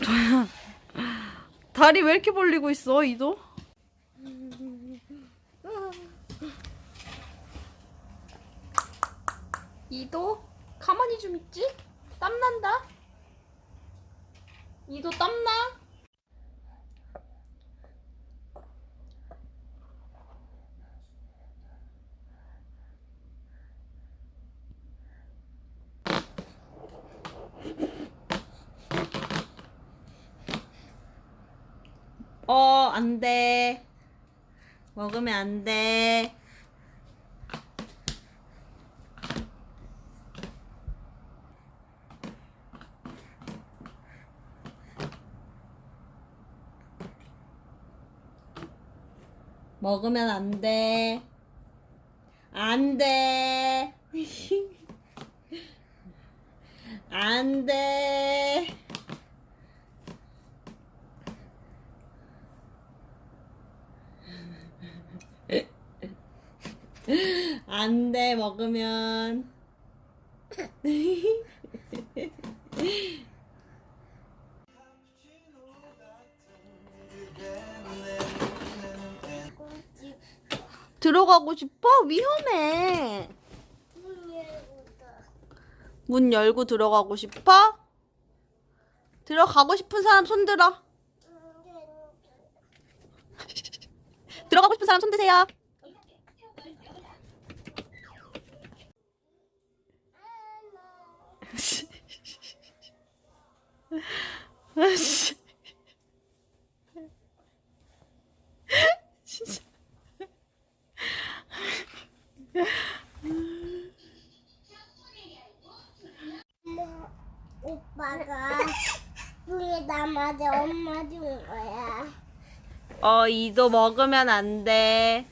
다리 왜 이렇게 벌리고 있어, 이도? 이도 가만히 좀 있지? 땀난다. 이도 땀나? 어, 안 돼. 먹으면 안 돼. 먹으면 안 돼. 안 돼. 안 돼. 안 돼, 먹으면. 들어가고 싶어? 위험해. 문 열고 들어가고 싶어? 들어가고 싶은 사람 손 들어. 들어가고 싶은 사람 손 드세요. 아씨. 진짜. 오빠가 위에 남아서 엄마 준 거야. 어, 이도 먹으면 안 돼.